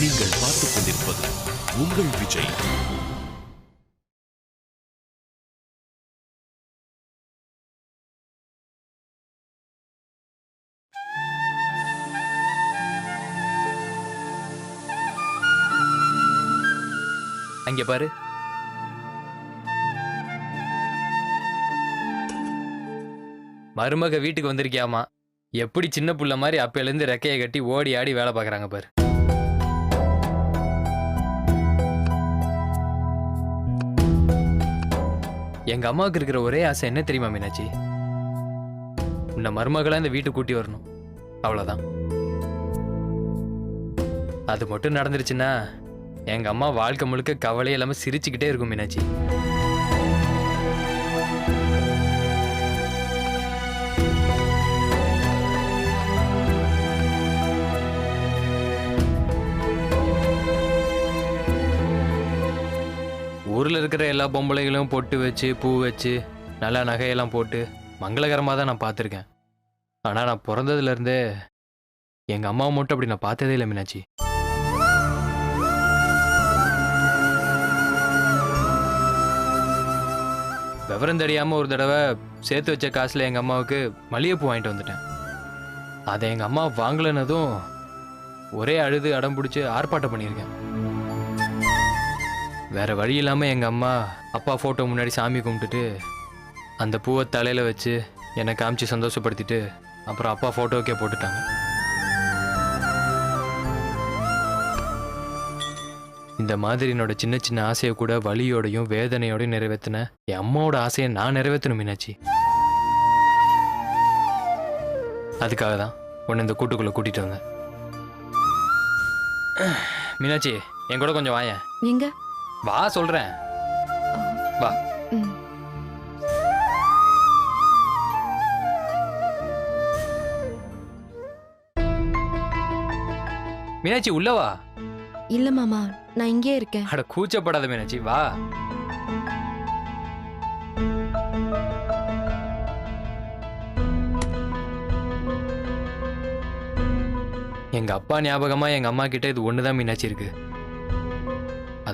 நீங்கள் பார்த்துக் கொண்டிருப்பது உங்கள் விஜய். அங்க பாரு. மருமக வீட்டுக்கு வந்திருக்கியாமா? எப்படி சின்ன புள்ள மாதிரி அப்பையிலேருந்து ரெக்கையை கட்டி ஓடி ஆடி வேலை பார்க்குறாங்க பாரு. எங்க அம்மாவுக்கு இருக்கிற ஒரே ஆசை என்ன தெரியுமா மீனாட்சி? உன்னை மருமகளா இந்த வீட்டுக்கு கூட்டி வரணும். அவ்வளோதான் அது மட்டும் நடந்துருச்சுன்னா எங்க அம்மா வாழ்க்கை முழுக்க கவலை இல்லாம சிரிச்சுக்கிட்டே இருக்கும் மீனாட்சி. இருக்கிற எல்லா பொம்பளைகளும் பொட்டு வச்சு பூ வச்சு நல்லா நகையெல்லாம் போட்டு மங்களகரமாக தான் நான் பார்த்துருக்கேன். ஆனால் நான் பிறந்ததுல இருந்தே எங்கள் அம்மாவை மட்டும் அப்படி நான் பார்த்ததே இல்லை மீனாட்சி. விவரம் தெரியாமல் ஒரு தடவை சேர்த்து வச்ச காசில் எங்கள் அம்மாவுக்கு மல்லிகைப்பூ வாங்கிட்டு வந்துட்டேன். அதை எங்கள் அம்மா வாங்கலைனதும் ஒரே அழுது அடம் பிடிச்சி ஆர்ப்பாட்டம் பண்ணியிருக்கேன். வேற வழி இல்லாமல் எங்கள் அம்மா அப்பா ஃபோட்டோ முன்னாடி சாமி கும்பிட்டுட்டு அந்த பூவை தலையில் வச்சு என்னை காமிச்சு சந்தோஷப்படுத்திட்டு அப்புறம் அப்பா ஃபோட்டோக்கே போட்டுட்டாங்க. இந்த மாதிரி என்னோட சின்ன சின்ன ஆசையை கூட வலியோடையும் வேதனையோடையும் நிறைவேற்றினேன் என் அம்மாவோட ஆசையை நான் நிறைவேற்றணும் மீனாட்சி. அதுக்காக தான் உன்னை இந்த கூட்டுக்குள்ளே கூட்டிகிட்டு வந்தேன். மீனாட்சி என் கூட கொஞ்சம் வாயேன். நீங்கள் வா சொல்கிறேன் வா. மீனாட்சி உள்ள வா. இல்ல மாமா நான் இங்கே இருக்கேன். அட கூச்சப்படாத மீனாட்சி வா. எங்க அப்பா ஞாபகமா எங்க அம்மா கிட்ட இது ஒண்ணுதான் மீனாட்சி இருக்கு.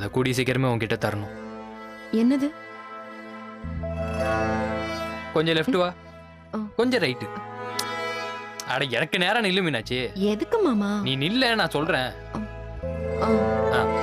அதை கூடிய சீக்கிரமே உன்கிட்ட தரணும். என்னது? கொஞ்சம் லெஃப்ட் வா. கொஞ்சம் ரைட்டு அட எனக்கு நேரம் நில்லு எதுக்கு மாமா? நீ நில்ல நான் சொல்றேன். ஆ.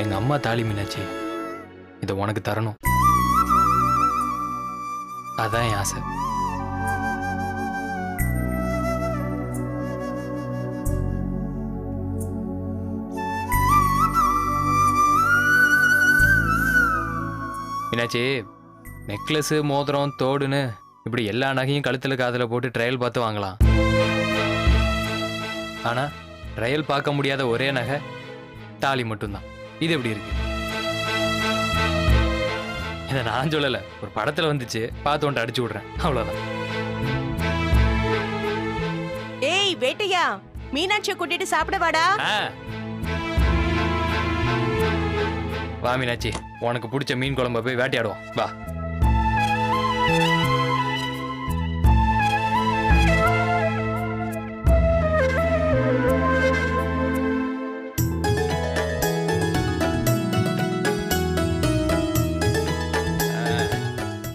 இது எங்க அம்மா தாலி மீனாட்சி இதை உனக்கு தரணும். அதான் என் ஆசை. மீனாட்சி நெக்லஸ் மோதிரம் தோடுன்னு இப்படி எல்லா நகையும் கழுத்துல காதுல போட்டு ட்ரையல் பார்த்து வாங்கலாம். ஆனா ட்ரையல் பார்க்க முடியாத ஒரே நகை தாலி மட்டும்தான். இது எப்படி இருக்கு? இதை நான் சொல்லல. ஒரு படத்துல வந்துச்சு. பார்த்து ஒன்றை அடிச்சு விடுறேன். அவ்வளவுதான். ஏய் வேட்டையா? மீனாட்சியை கூட்டிட்டு சாப்பிட வாடா. வா மீனாட்சி. உனக்கு பிடிச்ச மீன் குழம்ப போய் வேட்டையாடுவோம். வா.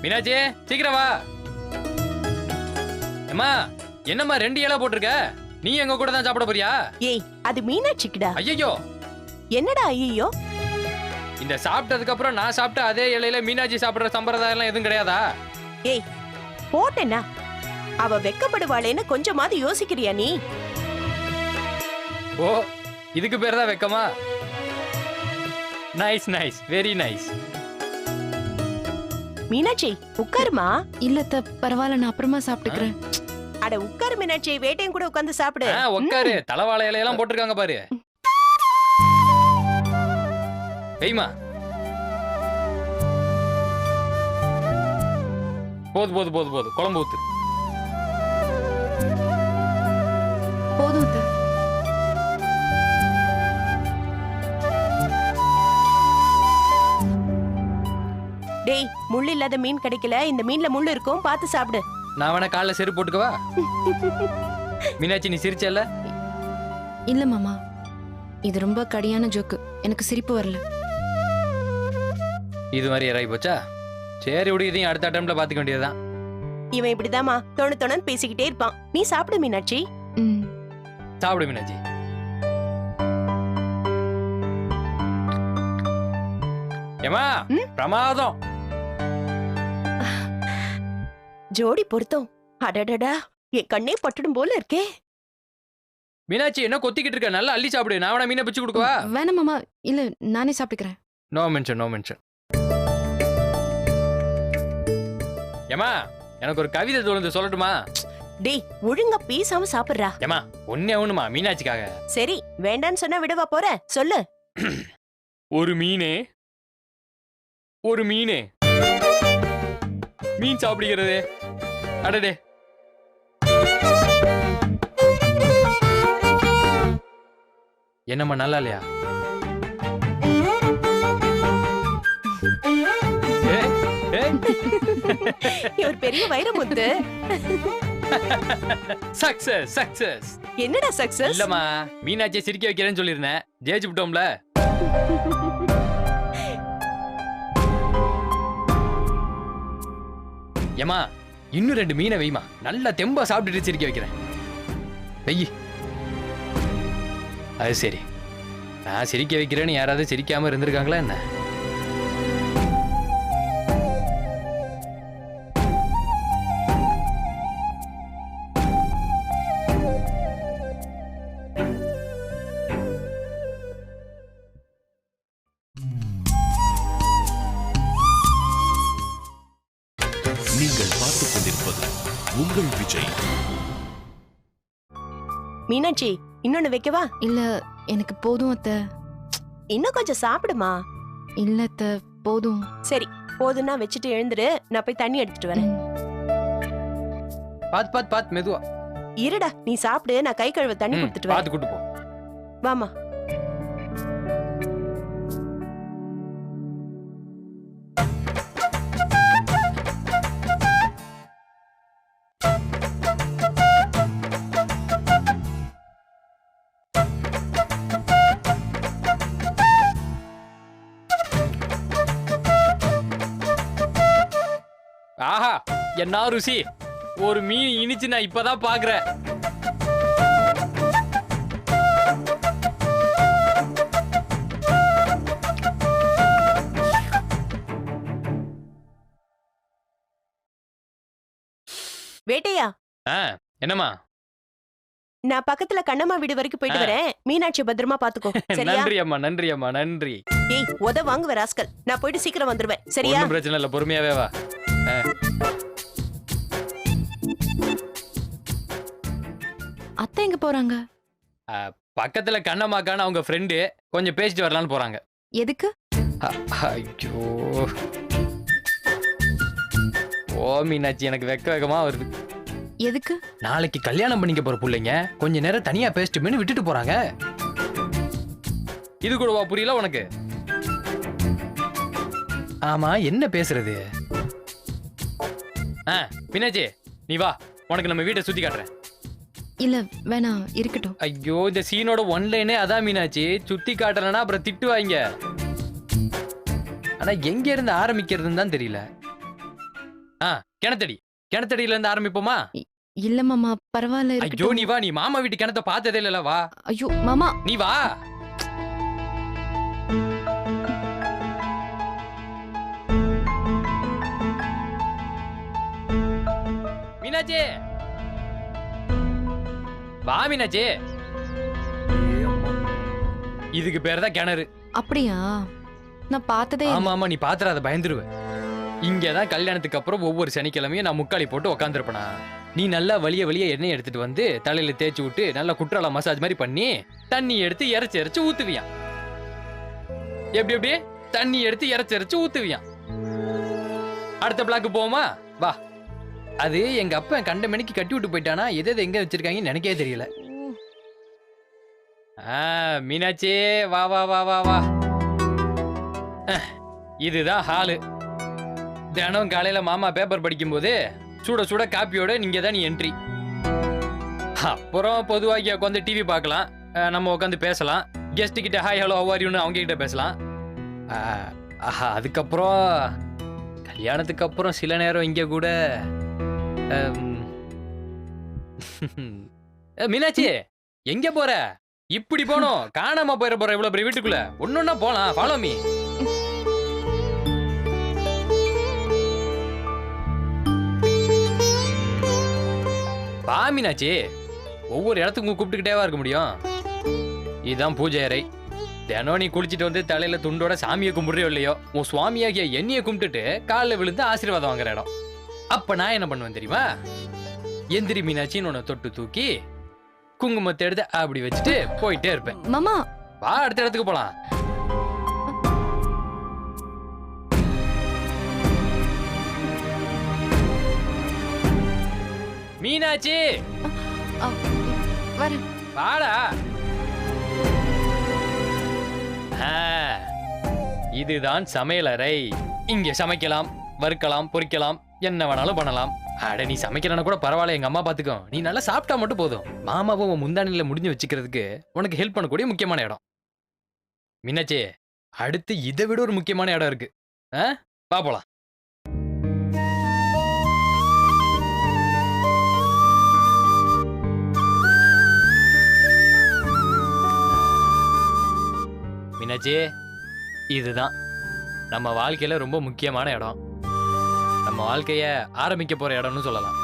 மீனாட்சி சீக்கிரம் வா. அம்மா என்னம்மா ரெண்டு இலை போட்டிருக்க? நீ எங்க கூட தான் சாப்பிட போறியா? ஏய் அது மீனாட்சிக்குடா. ஐயோ என்னடா ஐயோ இந்த சாப்பிட்டதுக்கு அப்புறம் நான் சாப்பிட்ட அதே இலையில மீனாட்சி சாப்பிடுற சம்பிரதாயம் எல்லாம் எதுவும் கிடையாதா? ஏய் போட்டேனா அவ வெக்கப்படுவாளேன்னு கொஞ்சமாவது யோசிக்கிறியா நீ? ஓ இதுக்கு பேர் தான் வெக்கமா? Nice nice very nice Meenakshi உட்காருமா? இல்ல அத்தை பரவாயில்ல நான் அப்புறமா சாப்பிட்டுக்கிறேன். அட உட்காரு மீனாட்சி வேட்டையும் கூட உட்கார்ந்து சாப்பிடு. ஆ, உட்காரு. தலைவாழை இலையெல்லாம் போட்டிருக்காங்க பாரு. வெய்மா. போது போது போது போது. குழம்பு ஊத்து. போதும் டேய் முள் இல்லாத மீன் கிடைக்கல. இந்த மீன்ல முள் இருக்கும் பார்த்து சாப்பிடு. நான் வேணா காலைல செருப்பு போட்டுக்கவா மீனாட்சி நீ சிரிச்சல இல்ல மாமா. இது ரொம்ப கடியான ஜோக்கு. எனக்கு சிரிப்பு வரல. இது மாதிரி இறங்கி போச்சா? சரி விடு இதையும் அடுத்த அட்டம்ல பாத்துக்க வேண்டியதுதான். இவன் இப்படிதாம்மா தொணு தொணன்னு பேசிக்கிட்டே இருப்பான். நீ சாப்பிடு மீனாட்சி. ம். சாப்பிடு மீனாட்சி. ஏமா? பிரமாதம். ஜோடி பொருத்தம். அடடடா என் கண்ணே பட்டுடும் போல இருக்கே. மீனாட்சி என்ன கொத்திக்கிட்டு இருக்க? நல்லா அள்ளி சாப்பிடு. நான் வேணா மீனை பிச்சு கொடுக்கவா வேணாம் மாமா. இல்ல நானே சாப்பிட்டுக்கிறேன். நோ மென்ஷன் நோ மென்ஷன் ஏமா எனக்கு ஒரு கவிதை தோணுது. சொல்லட்டுமா? டேய் ஒழுங்கா பேசாம சாப்பிடுறா. ஏமா ஒன்னே ஒண்ணுமா மீனாட்சிக்காக. சரி வேண்டான்னு சொன்னா விடவா போற? சொல்லு. ஒரு மீனே ஒரு மீனே. மீன் சாப்பிடுகிறது. அடடே. என்னம்மா நல்லா இல்லையா? இவர் பெரிய வைரமுத்து. Success success. என்னடா சக்சஸ் இல்லம்மா மீனாட்சியை சிரிக்க வைக்கிறேன்னு சொல்லியிருந்தேன். ஜெயிச்சு விட்டோம்ல. ஏமா இன்னும் ரெண்டு மீனை வைமா. நல்லா தெம்பா சாப்பிட்டுட்டு சிரிக்க வைக்கிறேன். வெய்யி அது சரி. நான் சிரிக்க வைக்கிறேன்னு யாராவது சிரிக்காம இருந்திருக்காங்களா என்ன? நீங்கள் பார்த்துக் கொண்டிருப்பது உங்கள் விஜய். மீனாட்சி இன்னொன்னு வைக்கவா? இல்ல எனக்கு போதும் அத்தை. இன்னும் கொஞ்சம் சாப்பிடுமா? இல்ல அத்தை போதும். சரி போதும்னா வச்சுட்டு எழுந்துரு நான் போய் தண்ணி எடுத்துட்டு வரேன். பாத்து பாத்து பாத்து மெதுவா. இருடா நீ சாப்பிடு நான் கை கழுவ தண்ணி கொடுத்துட்டு வரேன். பாத்து கூட்டு போ. வாமா ஆஹா என்ன ருசி. ஒரு மீன் இனிச்சு நான் இப்பதான் பாக்குறேன். வேட்டையா? ஆ, என்னம்மா? நான் பக்கத்துல கண்ணம்மா வீடு வரைக்கும் போயிட்டு. வரேன். மீனாட்சி பத்திரமா பாத்துக்கோ. சரியா? நன்றி அம்மா நன்றி. அம்மா நன்றி ஏய் உத வாங்குவ ராஸ்கல். நான் போயிட்டு சீக்கிரம் வந்துருவேன். சரியா? ஒன்றும் பிரச்சனை இல்லை பொறுமையாவே வா. அத்தை எங்க போறாங்க? பக்கத்துல கண்ணம்மாக்கான அவங்க ஃப்ரெண்டு கொஞ்சம் பேசிட்டு வரலான்னு போறாங்க. எதுக்கு? ஐயோ. ஓ மீனாட்சி எனக்கு வெக்க வெக்கமா வருது. எதுக்கு? நாளைக்கு கல்யாணம் பண்ணிக்க போற புள்ளைங்க கொஞ்ச நேரம் தனியா பேசிட்டுமேனு விட்டுட்டு போறாங்க. இது கூடவா புரியல உனக்கு? ஆமா என்ன பேசுறது? ஆ மீனாட்சி நீ வா. உனக்கு நம்ம வீட்டை சுத்தி காட்டுறேன். இல்ல வேணாம் இருக்கட்டும். ஐயோ இந்த சீனோட ஒன்லைனே அதான் மீனாட்சி. சுத்தி காட்டலனா அப்புறம் திட்டுவாங்க. ஆனா எங்க இருந்து ஆரம்பிக்கிறதுன்னு தான் தெரியல. ஆ கிணத்தடி. கிணத்தடியில இருந்து ஆரம்பிப்போமா? இல்ல மாமா பரவாயில்ல ஐயோ நீ வா. நீ மாமா வீட்டு கிணத்த பார்த்ததே இல்லல வா. ஐயோ மாமா. நீ வா. மீனாட்சி வா மீனாட்சி இதுக்கு பேர் தான் கிணறு. அப்படியா? நான் பார்த்ததே. ஆமா ஆமா நீ பாத்துற அதை பயந்துருவ. இங்கே தான் கல்யாணத்துக்கு அப்புறம் ஒவ்வொரு சனிக்கிழமையும் நான் முக்காளி போட்டு உக்காந்துருப்பேனா. நீ நல்லா வலிய வலிய எண்ணெய் எடுத்துட்டு வந்து தலையில தேய்ச்சி விட்டு நல்லா குற்றால மசாஜ் மாதிரி பண்ணி தண்ணி எடுத்து இறச்சி இறச்சி ஊத்துவியான் எப்படி எப்படி? தண்ணி எடுத்து இறச்சி இறச்சி ஊத்துவியான் அடுத்த பிளாக்கு போவோமா? வா. அது எங்க அப்பா கண்ட மணிக்கு கட்டி விட்டு போயிட்டானா? எது எது எங்க வச்சிருக்காங்கன்னு எனக்கே தெரியல. ஆ மீனாட்சி வா வா வா வா வா. இதுதான் ஹாலு தினம் காலையில மாமா பேப்பர் படிக்கும்போது சுட சுட காப்பியோட நீங்க தான் நீ என்ட்ரி அப்புறம் பொதுவாக உட்காந்து டிவி பார்க்கலாம். நம்ம உட்காந்து பேசலாம். கெஸ்ட் கிட்ட ஹாய் ஹலோ ஹவாரியூன்னு அவங்க கிட்ட பேசலாம். ஆஹா அதுக்கப்புறம் கல்யாணத்துக்கு அப்புறம் சில நேரம் இங்கே கூட மீனாட்சி எங்க போற? இப்படி போனோம் காணாம போயிட போற இவ்வளவு பெரிய வீட்டுக்குள்ள. ஒன்னொன்னா போலாம். ஃபாலோ மீ பா மீனாட்சி. ஒவ்வொரு இடத்துக்கும் கூப்பிட்டுக்கிட்டேவா இருக்க முடியும். இதுதான் பூஜை அறை. தினம் நீ குளிச்சுட்டு வந்து தலையில துண்டோட சாமியை கும்பிடுறியோ இல்லையோ உன் சுவாமியாகிய எண்ணியை கும்பிட்டுட்டு காலில் விழுந்து ஆசீர்வாதம் வாங்குற இடம். அப்ப நான் என்ன பண்ணுவேன் தெரியுமா? எந்திரி மீனாட்சின்னு உன்னை தொட்டு தூக்கி குங்குமத்தை எடுத்து அப்படி வச்சுட்டு போயிட்டே இருப்பேன். மாமா. வா அடுத்த இடத்துக்கு போலாம். மீனாட்சி! வரேன். வாடா. இதுதான் சமையலறை. இங்க சமைக்கலாம் வறுக்கலாம் பொரிக்கலாம் என்ன வேணாலும் பண்ணலாம். அட நீ சமைக்கிறனா கூட பரவாயில்ல எங்க அம்மா பாத்துக்கோ. நீ நல்லா சாப்பிட்டா மட்டும் போதும். மாமாவும் உன் முந்தானில முடிஞ்சு வச்சுக்கிறதுக்கு உனக்கு ஹெல்ப் பண்ணக்கூடிய முக்கியமான இடம். மின்னச்சே அடுத்து இதை விட ஒரு முக்கியமான இடம் இருக்கு. ஆ? வா போலாம். இதுதான். நம்ம வாழ்க்கையில ரொம்ப முக்கியமான இடம். நம்ம வாழ்க்கைய ஆரம்பிக்க போற இடம்னு சொல்லலாம்.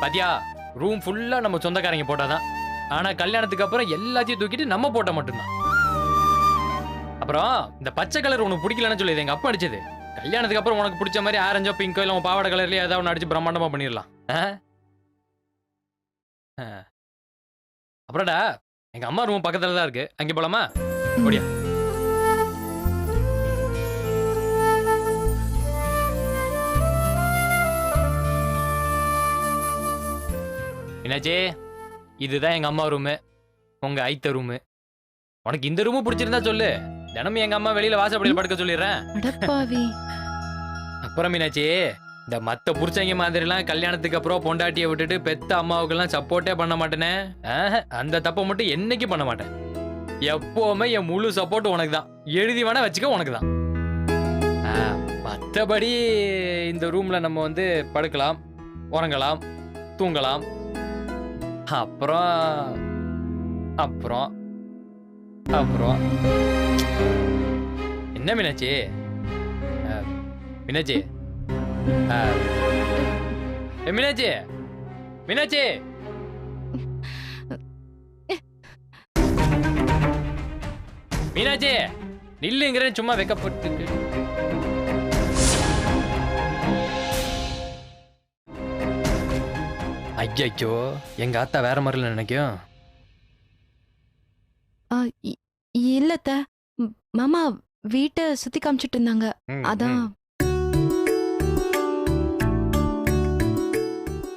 பாத்தியா ரூம் ஃபுல்லா நம்ம சொந்தக்காரங்க போட்டாதான். ஆனா கல்யாணத்துக்கு அப்புறம் எல்லாத்தையும் தூக்கிட்டு நம்ம போட்ட மட்டும்தான். அப்புறம் இந்த பச்சை கலர் உனக்கு பிடிக்கலன்னு சொல்லி எங்க அப்பா அடிச்சது. கல்யாணத்துக்கு அப்புறம் உனக்கு பிடிச்ச மாதிரி ஆரஞ்சோ பிங்கோ இல்ல உன் பாவாடை கலர்லயே ஏதாவது ஒன்று அடிச்சு பிரம்மாண்டமா பண்ணிடலாம். ஆ? ஆ. அப்புறம்டா எங்க அம்மா ரூம் பக்கத்துல தான் இருக்கு. அங்கே போலாமா? ஓடியா. என்னாச்சே இதுதான் எங்க அம்மா ரூமு உங்க ஐத்த ரூமு உனக்கு இந்த ரூமு பிடிச்சிருந்தா சொல்லு. தினமும் எங்க அம்மா வெளியில வாசப்படியில் படுக்க சொல்லிடுறேன். அப்புறம் மீனாச்சி இந்த மத்த புருஷங்க மாதிரிலாம் கல்யாணத்துக்கு அப்புறம் பொண்டாட்டியை விட்டுட்டு பெத்த அம்மாவுக்கெல்லாம் சப்போர்ட்டே பண்ண மாட்டேனே. அந்த தப்பை மட்டும் என்னைக்கும் பண்ண மாட்டேன். எப்பவுமே என் முழு சப்போர்ட் உனக்கு தான் எழுதி வேணா வச்சுக்க உனக்கு தான் மற்றபடி இந்த ரூம்ல நம்ம வந்து படுக்கலாம் உறங்கலாம் தூங்கலாம். அப்புறம் அப்புறம் அப்புறம். என்ன மீனாட்சி? அஹ், மீனாட்சி? அஹ், ஏ, மீனாட்சி? மீனாட்சி? மீனாட்சி நில்லுங்கிறேன் சும்மா வைக்கப்பட்டு ஐயோ எங்க ஆத்தா வேற மாதிரில நினைக்கும் ஆ, இ- இல்ல அத்த ம், மாமா வீட்டை சுத்தி காமிச்சிட்டு இருந்தாங்க. அதான்.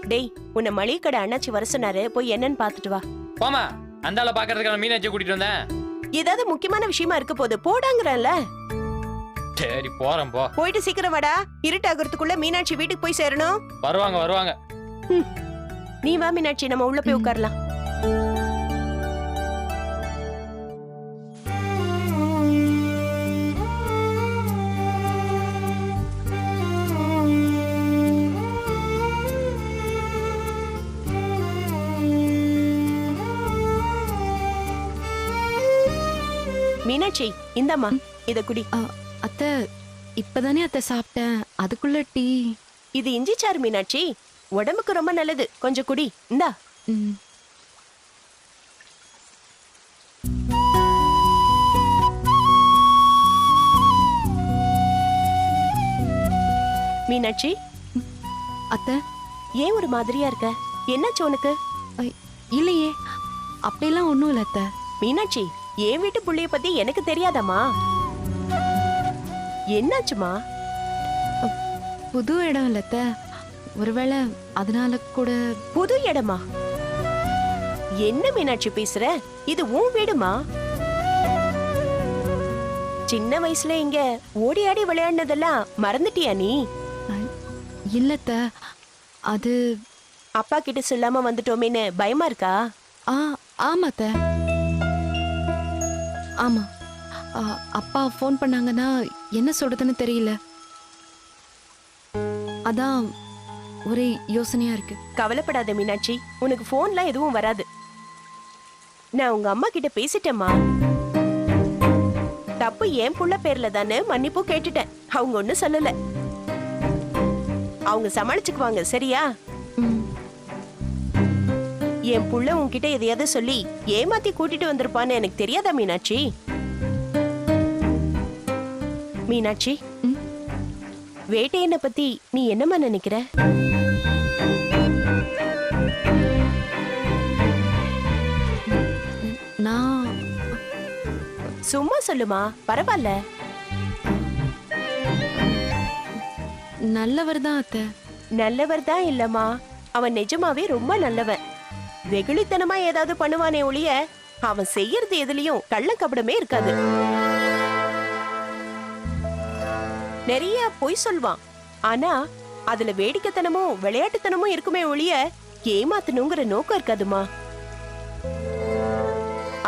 டேய் உன்னை மளிகை கடை அண்ணாச்சி வர சொன்னாரு. போய் என்னன்னு பாத்துட்டு வா. போமா அந்த ஆளை பாக்குறதுக்கான மீனாட்சி கூட்டிட்டு வந்தேன். ஏதாவது முக்கியமான விஷயமா இருக்க போது போடாங்கறல்ல சரி போறேன் போ. போயிட்டு சீக்கிரம் வாடா. இருட்டாகிறதுக்குள்ள மீனாட்சி வீட்டுக்கு போய் சேரணும். வருவாங்க வருவாங்க. நீ வா மீனாட்சி நம்ம உள்ள போய். உட்காரலாம். மீனாட்சி இந்தாம்மா இத குடி. அத்த இப்பதானே அத்தை சாப்பிட்டேன். அதுக்குள்ள டீ. இது இஞ்சி சாறு மீனாட்சி. உடம்புக்கு ரொம்ப நல்லது. கொஞ்சம் குடி. இந்தா. மீனாட்சி? அத்தை. ஏன் ஒரு மாதிரியா இருக்க? என்னாச்சு உனக்கு? இல்லையே. அப்படியெல்லாம் ஒன்றும் இல்லை அத்தை. மீனாட்சி என் வீட்டு புள்ளைய பத்தி எனக்கு தெரியாதாம்மா. என்னாச்சுமா புது இடம் இல்லை அத்தை. ஒருவேளை அதனால கூட புது இடமா? என்ன மீனாட்சி பேசுற? இது உன் வீடுமா? சின்ன வயசுல இங்க ஓடி ஆடி விளையாடினதெல்லாம் மறந்துட்டியா நீ? இல்லை அத்தை அது அப்பா கிட்ட சொல்லாம வந்துட்டோமேன்னு பயமா இருக்கா? ஆ ஆமா. அத்தை ஆமா அப்பா ஃபோன் பண்ணாங்கன்னா என்ன சொல்றதுன்னு தெரியல. அதான் ஒரே யோசனையா இருக்கு. கவலைப்படாத மீனாட்சி உனக்கு போன்லாம் எதுவும் வராது. நான் உங்க அம்மா கிட்ட பேசிட்டேம்மா. தப்பு என் புள்ள பேர்ல தானே மன்னிப்பு கேட்டுட்டேன். அவங்க ஒன்னும் சொல்லல. அவங்க சமாளிச்சுக்குவாங்க சரியா? என் புள்ள உன்கிட்ட எதையாவது சொல்லி ஏமாத்தி கூட்டிட்டு வந்திருப்பான்னு எனக்கு தெரியாதா மீனாட்சி? மீனாட்சி? வேட்டையனை பத்தி நீ என்னம்மா நினைக்கிற? நான் சும்மா சொல்லுமா பரவாயில்ல. நல்லவர் தான் அத்தை. நல்லவர் தான் இல்லம்மா. அவன் நிஜமாவே ரொம்ப நல்லவன். வெகுளித்தனமா ஏதாவது பண்ணுவானே ஒழிய அவன் செய்யறது எதுலயும் கள்ளக்கபடமே இருக்காது. நிறைய பொய் சொல்வான். ஆனா அதுல வேடிக்கைத்தனமும் விளையாட்டுத்தனமும் இருக்குமே ஒழிய ஏமாத்தணுங்கிற நோக்கம் இருக்காதுமா.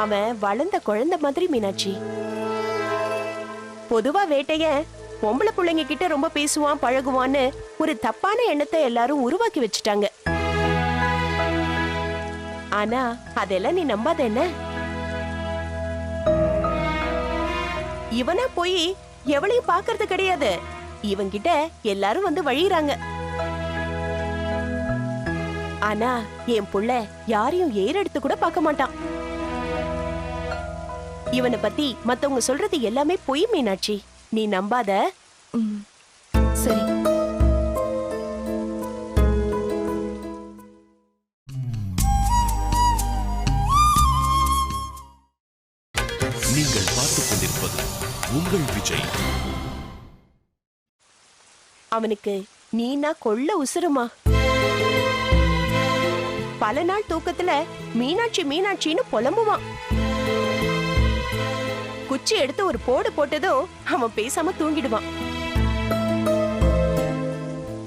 அவன் வளர்ந்த குழந்தை மாதிரி மீனாட்சி. பொதுவா வேட்டைய பொம்பளை பிள்ளைங்க கிட்ட ரொம்ப பேசுவான் பழகுவான்னு ஒரு தப்பான எண்ணத்தை எல்லாரும் உருவாக்கி வச்சுட்டாங்க. ஆனா அதெல்லாம் நீ நம்பாத என்ன? இவனா போய் எவளையும் பாக்குறது கிடையாது. இவன்கிட்ட எல்லாரும் வந்து வழியிறாங்க. ஆனா என் புள்ள யாரையும் ஏறெடுத்து கூட பார்க்க மாட்டான். இவனை பத்தி மத்தவங்க சொல்றது எல்லாமே பொய் மீனாட்சி. நீ நம்பாத? விஜய். அவனுக்கு நீனா கொள்ள உசுருமா? பல நாள் தூக்கத்துல மீனாட்சி மீனாட்சின்னு புலம்புவான். குச்சி எடுத்து ஒரு போடு போட்டதும் அவன் பேசாம தூங்கிடுவான்.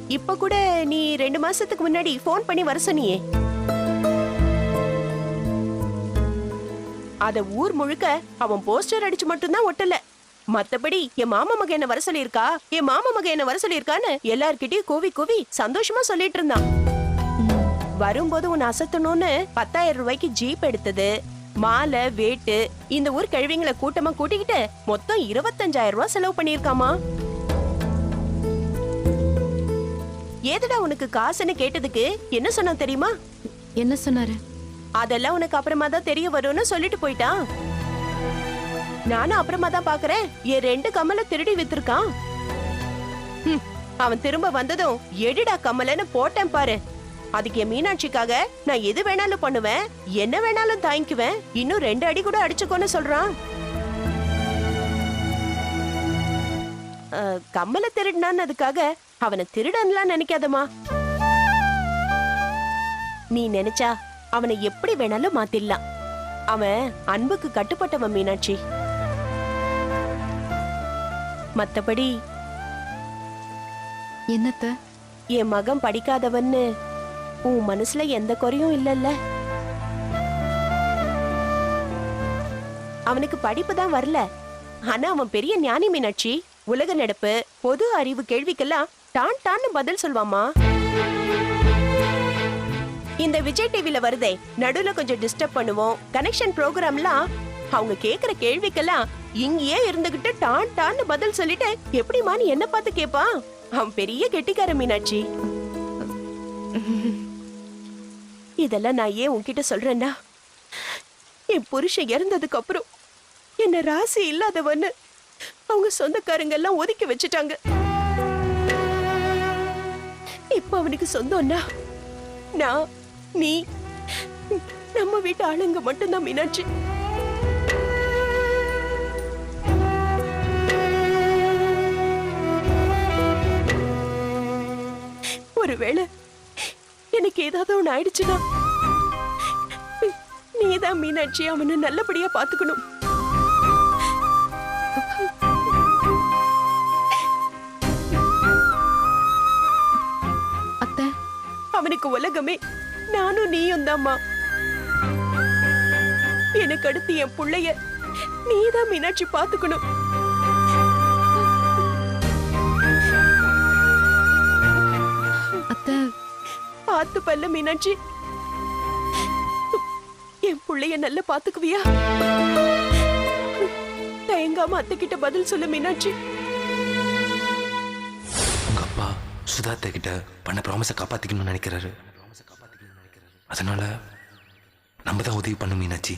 இப்ப கூட நீ ரெண்டு மாசத்துக்கு முன்னாடி ஃபோன் பண்ணி வர சொன்னியே. அத ஊர் முழுக்க அவன் போஸ்டர் அடிச்சு மட்டும்தான் ஒட்டல. மத்தபடி என் மாமா மக என்ன வர சொல்லியிருக்கா? என் மாமா மக என்ன வர சொல்லியிருக்கான்னு எல்லார்கிட்டயும் கூவி கூவி சந்தோஷமா சொல்லிட்டு இருந்தான். வரும்போது உன்னை அசத்தணும்னு பத்தாயிரம் ரூபாய்க்கு ஜீப் எடுத்தது மாலை வேட்டு இந்த ஊர் கழுவிங்களை கூட்டமா கூட்டிக்கிட்டு மொத்தம் இருபத்தஞ்சாயிரம் ரூபாய் செலவு பண்ணியிருக்காமா? ஏதுடா உனக்கு காசுன்னு கேட்டதுக்கு என்ன சொன்னான் தெரியுமா? என்ன சொன்னாரு? அதெல்லாம் உனக்கு அப்புறமா தான் தெரிய வரும்னு சொல்லிட்டு போயிட்டான். நானும் அப்புறமா தான் பாக்குறேன் என் ரெண்டு கம்மல திருடி வித்திருக்கான். அவன் திரும்ப வந்ததும் எடுடா கம்மலன்னு போட்டேன் பாரு. அதுக்கு என் மீனாட்சிக்காக நான் எது வேணாலும் பண்ணுவேன் என்ன வேணாலும் தாங்கிக்குவேன். இன்னும் ரெண்டு அடி கூட அடிச்சுக்கோன்னு சொல்றான். கம்மல திருடினான்னு அதுக்காக அவனை திருடன்லாம் நினைக்காதமா நீ நினைச்சா அவனை எப்படி வேணாலும் மாத்திடலாம். அவன் அன்புக்கு கட்டுப்பட்டவன் மீனாட்சி. மத்தபடி என்னத்த? என் மகன் படிக்காதவன்னு உன் மனசுல எந்த குறையும் இல்லல்ல. அவனுக்கு படிப்பு தான் வரல. ஆனா அவன் பெரிய ஞானி மீனாட்சி உலக நடப்பு பொது அறிவு கேள்விக்கெல்லாம் டான் டான்னு பதில் சொல்வாமா இந்த விஜய் டிவில வருதே நடுவுல கொஞ்சம் டிஸ்டர்ப் பண்ணுவோம் கனெக்ஷன் ப்ரோக்ராம்லாம் அவங்க கேக்குற கேள்விக்கெல்லாம் இங்கேயே இருந்துகிட்டு டான் டான்னு பதில் சொல்லிட்டு எப்படிமா நீ என்ன பார்த்து கேப்பான் அவன் பெரிய கெட்டிக்கார மீனாட்சி. இதெல்லாம் நான் ஏன் உன்கிட்ட சொல்றேன்னா என் புருஷன் இறந்ததுக்கு அப்புறம் என்ன ராசி இல்லாதவன்னு அவங்க சொந்தக்காரங்க எல்லாம் ஒதுக்கி வச்சுட்டாங்க. இப்ப அவனுக்கு சொந்தம்னா நான் நீ நம்ம வீட்டு ஆளுங்க மட்டும்தான் மீனாட்சி. ஒருவேளை எனக்கு ஏதாவது ஒண்ணு ஆயிடுச்சுன்னா நீதான் மீனாட்சி அவனை நல்லபடியா பாத்துக்கணும் அத்தை. அவனுக்கு உலகமே நானும் நீயும் தாம்மா. எனக்கு அடுத்து என் புள்ளைய நீதான் மீனாட்சி பாத்துக்கணும் பார்த்து பல்ல மீனாட்சி. என் புள்ளைய நல்லா பாத்துக்குவியா? தயங்காம அத்தை கிட்ட பதில் சொல்லு மீனாட்சி. உங்க அப்பா சுதாத்த கிட்ட பண்ண ப்ராமிஸை காப்பாத்திக்கணும்னு நினைக்கிறாரு. அதனால நம்ம தான் உதவி பண்ணும் மீனாட்சி.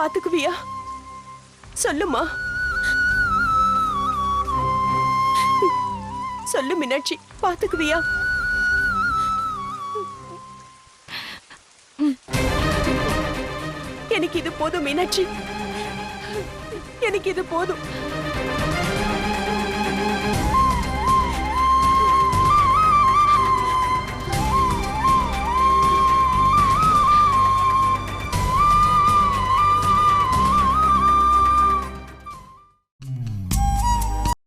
பாத்துக்குவியா? சொல்லுமா? சொல்லு மீனாட்சி பாத்துக்குவியா? எனக்கு இது போதும் மீனாட்சி. எனக்கு இது போதும்.